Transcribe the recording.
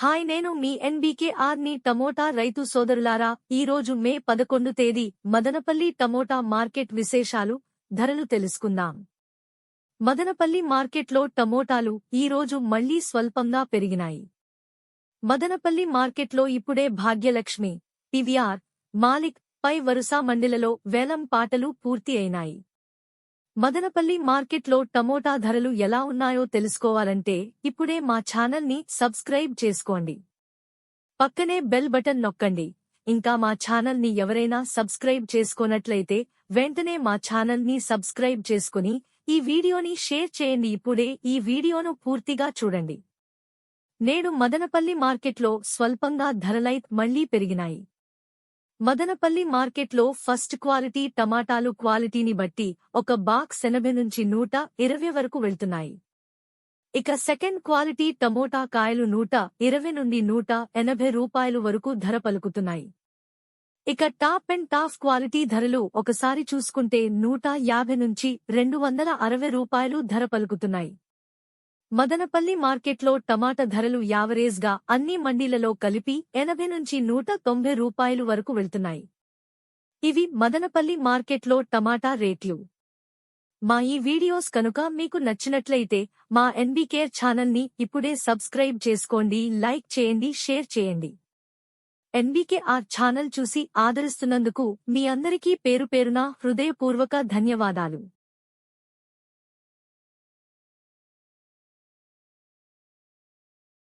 Hi నేను మీ NBK ఆర్ని tomato రైతు సోదరులారా ఈరోజు మే పదకొండు తేదీ మదనపల్లి టమోటా మార్కెట్ విశేషాలు ధరలు తెలుసుకుందాం. మదనపల్లి మార్కెట్లో టమోటాలు ఈరోజు మళ్ళీ స్వల్పంగా పెరిగినాయి. మదనపల్లి మార్కెట్లో ఇప్పుడే భాగ్యలక్ష్మి పివిఆర్ మాలిక్ పై వరుస మండిలలో వేలం పాటలు పూర్తి అయినాయి. మదనపల్లి మార్కెట్లో టమోటా ధరలు ఎలా ఉన్నాయో తెలుసుకోవాలంటే ఇప్పుడే మా ఛానల్ని సబ్స్క్రైబ్ చేసుకోండి. పక్కనే బెల్ బటన్ నొక్కండి. ఇంకా మా ఛానల్ని ఎవరైనా సబ్స్క్రైబ్ చేసుకోనట్లయితే వెంటనే మా ఛానల్ని సబ్స్క్రైబ్ చేసుకుని ఈ వీడియోని షేర్ చేయండి. ఇప్పుడే ఈ వీడియోను పూర్తిగా చూడండి. నేడు మదనపల్లి మార్కెట్లో స్వల్పంగా ధరలై మళ్ళీ పెరిగినాయి. మదనపల్లి మార్కెట్లో ఫస్ట్ క్వాలిటీ టమాటాలు క్వాలిటీని బట్టి ఒక బాక్స్ ఎనభై నుంచి నూట ఇరవై వరకు వెళ్తున్నాయి. ఇక సెకండ్ క్వాలిటీ టమోటా కాయలు నూట ఇరవై నుండి నూట ఎనభై రూపాయలు వరకు ధర పలుకుతున్నాయి. ఇక టాప్ అండ్ టాప్ క్వాలిటీ ధరలు ఒకసారి చూసుకుంటే నూట యాభై నుంచి రెండు వందల అరవై రూపాయలు ధర పలుకుతున్నాయి. మదనపల్లి మార్కెట్లో టమాటా ధరలు యావరేజ్గా అన్ని మండీలలో కలిపి ఎనభై నుంచి నూట తొంభై రూపాయలు వరకు వెళ్తున్నాయి. ఇవి మదనపల్లి మార్కెట్లో టమాటా రేట్లు. మా ఈ వీడియోస్ కనుక మీకు నచ్చినట్లయితే మా ఎన్బీకేర్ ఛానల్ని ఇప్పుడే సబ్స్క్రైబ్ చేసుకోండి లైక్ చేయండి షేర్ చేయండి. ఎన్బీకేఆర్ ఛానల్ చూసి ఆదరిస్తున్నందుకు మీ అందరికీ పేరు పేరున హృదయపూర్వక ధన్యవాదాలు.